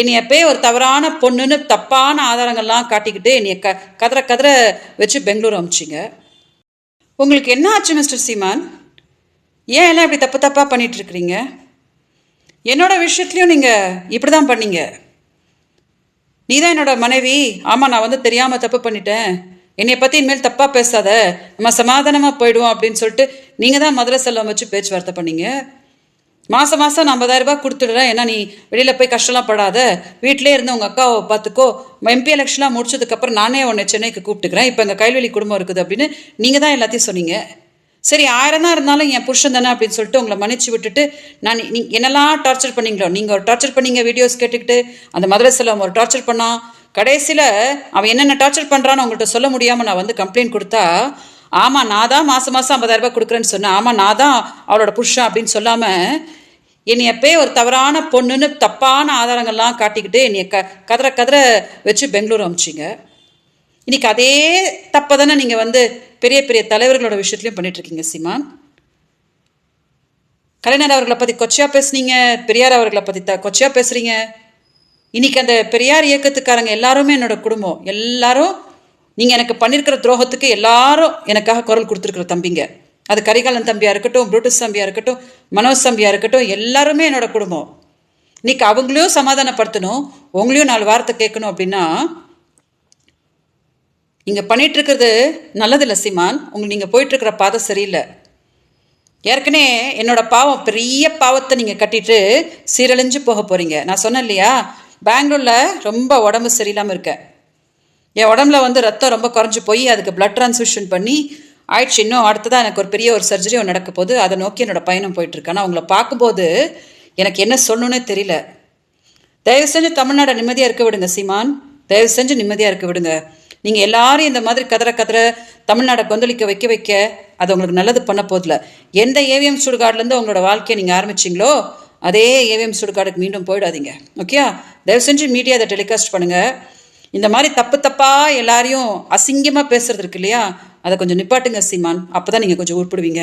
என்னைய போய் ஒரு தவறான பொண்ணுன்னு தப்பான ஆதாரங்கள்லாம் காட்டிக்கிட்டு என்னைய க கதற கதற வச்சு பெங்களூர் அமிச்சிங்க. உங்களுக்கு என்ன ஆச்சு மிஸ்டர் சீமான்? ஏன் எல்லாம் இப்படி தப்பு தப்பாக பண்ணிட்டு இருக்கிறீங்க என்னோட விஷயத்துலையும் நீங்கள் இப்படி தான் பண்ணீங்க. நீ தான் என்னோட மனைவி. ஆமாம் நான் வந்து தெரியாமல் தப்பு பண்ணிட்டேன். என்னை பற்றி இனிமேல் தப்பாக பேசாத. நம்ம சமாதானமாக போயிடுவோம் அப்படின்னு சொல்லிட்டு நீங்கள் தான் மதுரை செல்லம் வச்சு பேச்சுவார்த்தை பண்ணீங்க. மாதம் மாதம் நான் 50000 ரூபாய் கொடுத்துடுறேன். ஏன்னா நீ வெளியில் போய் கஷ்டம்லாம் படாத. வீட்டிலே இருந்து உங்கள் அக்காவை பார்த்துக்கோ எம்பி எலெக்ஷன்லாம் முடிச்சதுக்கப்புறம் நானே உன்னை சென்னைக்கு கூப்பிட்டுக்கிறேன். இப்போ எங்கள் கைவெளி குடும்பம் இருக்குது அப்படின்னு நீங்கள் தான் எல்லாத்தையும் சொன்னீங்க. சரி ஆயிரம் தான் இருந்தாலும் என் புருஷன் தானே அப்படின்னு சொல்லிட்டு உங்களை மன்னிச்சு விட்டுட்டு நான் நீ என்னெல்லாம் டார்ச்சர் பண்ணீங்களோ நீங்கள் ஒரு டார்ச்சர் பண்ணீங்க வீடியோஸ் கேட்டுக்கிட்டு. அந்த மதுரை செல்வம் ஒரு டார்ச்சர் பண்ணான். கடைசியில் அவன் என்னென்ன டார்ச்சர் பண்ணுறான்னு உங்கள்கிட்ட சொல்ல முடியாமல் நான் வந்து கம்ப்ளைண்ட் கொடுத்தா ஆமாம் நான் தான் மாதம் மாதம் ஐம்பதாயிரம் ரூபாய் கொடுக்குறேன்னு சொன்னேன். ஆமாம் நான் தான் அவளோட புருஷன் அப்படின்னு சொல்லாமல் என்னை எப்பயே ஒரு தவறான பொண்ணுன்னு தப்பான ஆதாரங்கள்லாம் காட்டிக்கிட்டு என்னைய க கதற கதற வச்சு பெங்களூர் அமிச்சிங்க. இன்றைக்கி அதே தப்பை தானே நீங்கள் வந்து பெரிய பெரிய தலைவர்களோட விஷயத்துலையும் பண்ணிகிட்ருக்கீங்க இருக்கீங்க சீமான். கலைஞர் அவர்களை பற்றி கொச்சையாக பேசுனீங்க பெரியார் அவர்களை பற்றி த கொச்சையாக பேசுகிறீங்க இன்னைக்கு அந்த பெரியார் இயக்கத்துக்காரங்க எல்லாருமே என்னோட குடும்பம். எல்லாரும் நீங்கள் எனக்கு பண்ணியிருக்கிற துரோகத்துக்கு எல்லாரும் எனக்காக குரல் கொடுத்துருக்குற தம்பிங்க. அது கரிகாலன் தம்பியாக இருக்கட்டும் புரூட்டஸ் தம்பியாக இருக்கட்டும் மனோஜ் தம்பியாக இருக்கட்டும் எல்லாருமே என்னோட குடும்பம். இன்னைக்கு அவங்களையும் சமாதானப்படுத்தணும் உங்களையும் நாலு வார்த்தை கேட்கணும் அப்படின்னா நீங்கள் பண்ணிட்டு இருக்கிறது நல்லதில்லை சீமான். உங்களுக்கு நீங்கள் போயிட்டுருக்கிற பாதை சரியில்லை. ஏற்கனவே என்னோட பாவம் பெரிய பாவத்தை நீங்கள் கட்டிட்டு சீரழிஞ்சு போக போகிறீங்க நான் சொன்னேன் இல்லையா? பெங்களூரில் ரொம்ப உடம்பு சரியில்லாமல் இருக்கேன் என் உடம்புல வந்து ரத்தம் ரொம்ப குறைஞ்சி போய் அதுக்கு பிளட் ட்ரான்ஸ்ஃபியூஷன் பண்ணி ஆயிடுச்சு. இன்னும் அடுத்ததாக எனக்கு ஒரு பெரிய ஒரு சர்ஜரி ஒன்று நடக்க போது அதை நோக்கி என்னோடய பயணம் போயிட்டுருக்கு ஆனால் பார்க்கும்போது எனக்கு என்ன சொல்லணுன்னே தெரியல. தயவு செஞ்சு தமிழ்நாடை நிம்மதியாக இருக்க விடுங்க சீமான். தயவு செஞ்சு நிம்மதியாக இருக்க விடுங்க. நீங்கள் எல்லாரும் இந்த மாதிரி கதற கதற தமிழ்நாடை கொந்தளிக்க வைக்க வைக்க அது உங்களுக்கு நல்லது பண்ண போதில்ல எந்த ஏவிஎம் சுடுகாடுலேருந்து உங்களோட வாழ்க்கையை நீங்கள் ஆரம்பிச்சிங்களோ அதே ஏவிஎம் சுடுகாடுக்கு மீண்டும் போயிடாதீங்க. ஓகே தயவு செஞ்சு மீடியா அதை டெலிகாஸ்ட் பண்ணுங்கள் இந்த மாதிரி தப்பு தப்பாக எல்லாரையும் அசிங்கமாக பேசுறது இருக்கு இல்லையா? அதை கொஞ்சம் நிப்பாட்டுங்க சீமான். அப்போ தான் நீங்கள் கொஞ்சம் உருப்பிடுவீங்க